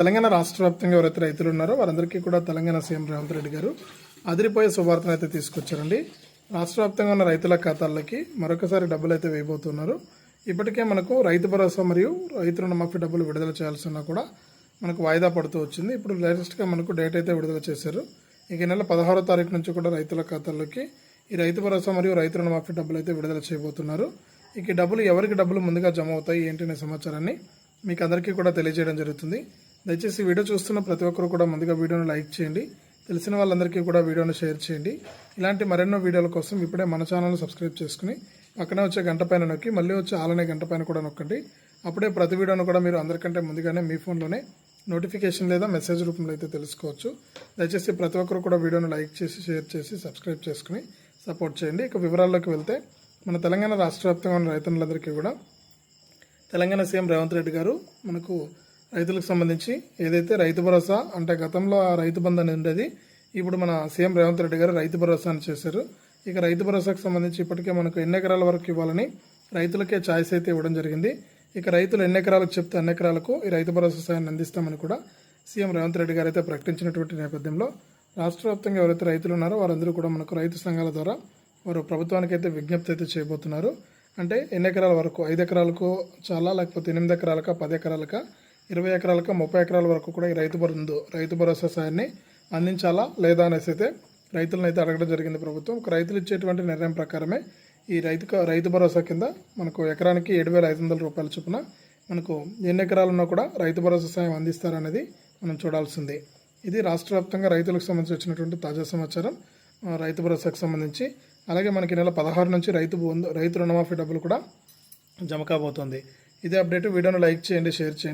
తెలంగాణ రాష్ట్ర వ్యాప్తంగా ఎవరైతే రైతులు ఉన్నారో వారందరికీ కూడా తెలంగాణ సీఎం రేవంత్ రెడ్డి గారు అదిరిపోయే శుభార్తను అయితే తీసుకొచ్చారండి. రాష్ట్ర వ్యాప్తంగా ఉన్న రైతుల ఖాతాల్లోకి మరొకసారి డబ్బులు అయితే వేయబోతున్నారు. ఇప్పటికే మనకు రైతు భరోసా మరియు రైతు రుణమాఫీ డబ్బులు విడుదల చేయాల్సిన కూడా మనకు వాయిదా పడుతూ వచ్చింది. ఇప్పుడు లేటెస్ట్గా మనకు డేట్ అయితే విడుదల చేశారు. ఇక ఈ నెల పదహారో తారీఖు నుంచి కూడా రైతుల ఖాతాల్లోకి ఈ రైతు భరోసా మరియు రైతు రుణమాఫీ డబ్బులు అయితే విడుదల చేయబోతున్నారు. ఇక ఈ డబ్బులు ఎవరికి డబ్బులు ముందుగా జమ అవుతాయి ఏంటి అనే సమాచారాన్ని మీకు అందరికీ కూడా తెలియజేయడం జరుగుతుంది. దయచేసి వీడియో చూస్తున్న ప్రతి ఒక్కరు కూడా ముందుగా వీడియోను లైక్ చేయండి. తెలిసిన వాళ్ళందరికీ కూడా వీడియోను షేర్ చేయండి. ఇలాంటి మరెన్నో వీడియోల కోసం ఇప్పుడే మన ఛానల్ను సబ్స్క్రైబ్ చేసుకుని పక్కనే వచ్చే గంట పైన నొక్కి మళ్ళీ వచ్చే ఆలనే గంట పైన కూడా నొక్కండి. అప్పుడే ప్రతి వీడియోను కూడా మీరు అందరికంటే ముందుగానే మీ ఫోన్లోనే నోటిఫికేషన్ లేదా మెసేజ్ రూపంలో అయితే తెలుసుకోవచ్చు. దయచేసి ప్రతి ఒక్కరు కూడా వీడియోను లైక్ చేసి షేర్ చేసి సబ్స్క్రైబ్ చేసుకుని సపోర్ట్ చేయండి. ఇక వివరాల్లోకి వెళ్తే మన తెలంగాణ రాష్ట్ర వ్యాప్తంగా ఉన్న రైతులందరికీ కూడా తెలంగాణ సీఎం రేవంత్ రెడ్డి గారు మనకు రైతులకు సంబంధించి ఏదైతే రైతు భరోసా అంటే గతంలో ఆ రైతు బంధు అని ఉండేది ఇప్పుడు మన సీఎం రేవంత్ రెడ్డి గారు రైతు భరోసా అని చేశారు. ఇక రైతు భరోసాకు సంబంధించి ఇప్పటికే మనకు ఎన్ని ఎకరాల వరకు ఇవ్వాలని రైతులకే ఛాయిస్ అయితే ఇవ్వడం జరిగింది. ఇక రైతులు ఎన్ని ఎకరాలకు చెప్తే అన్ని ఎకరాలకు ఈ రైతు భరోసా సాయాన్ని అందిస్తామని కూడా సీఎం రేవంత్ రెడ్డి గారు అయితే ప్రకటించినటువంటి నేపథ్యంలో రాష్ట్ర వ్యాప్తంగా ఎవరైతే రైతులు ఉన్నారో వారందరూ కూడా మనకు రైతు సంఘాల ద్వారా వారు ప్రభుత్వానికి అయితే విజ్ఞప్తి అయితే చేయబోతున్నారు. అంటే ఎన్ని ఎకరాల వరకు? ఐదు ఎకరాలకు చాలా లేకపోతే ఎనిమిది ఎకరాలక పది ఎకరాలక? ఇరవై ఎకరాలకు ముప్పై ఎకరాల వరకు కూడా ఈ రైతు బంధు రైతు భరోసా సాయాన్ని అందించాలా లేదా అనేసి అయితే రైతులను అయితే అడగడం జరిగింది ప్రభుత్వం. ఒక రైతులు ఇచ్చేటువంటి నిర్ణయం ప్రకారమే ఈ రైతు రైతు భరోసా కింద మనకు ఎకరానికి ఏడు వేల ఐదు వందల రూపాయల చొప్పున మనకు ఎన్ని ఎకరాలున్నా కూడా రైతు భరోసా సాయం అందిస్తారనేది మనం చూడాల్సింది. ఇది రాష్ట్ర వ్యాప్తంగా రైతులకు సంబంధించి వచ్చినటువంటి తాజా సమాచారం. రైతు భరోసాకు సంబంధించి. అలాగే మనకి నెల పదహారు నుంచి రైతు రైతు రుణమాఫీ డబ్బులు కూడా జమ కాబోతోంది. ఇదే అప్డేట్. వీడియోను లైక్ చేయండి షేర్ చేయండి.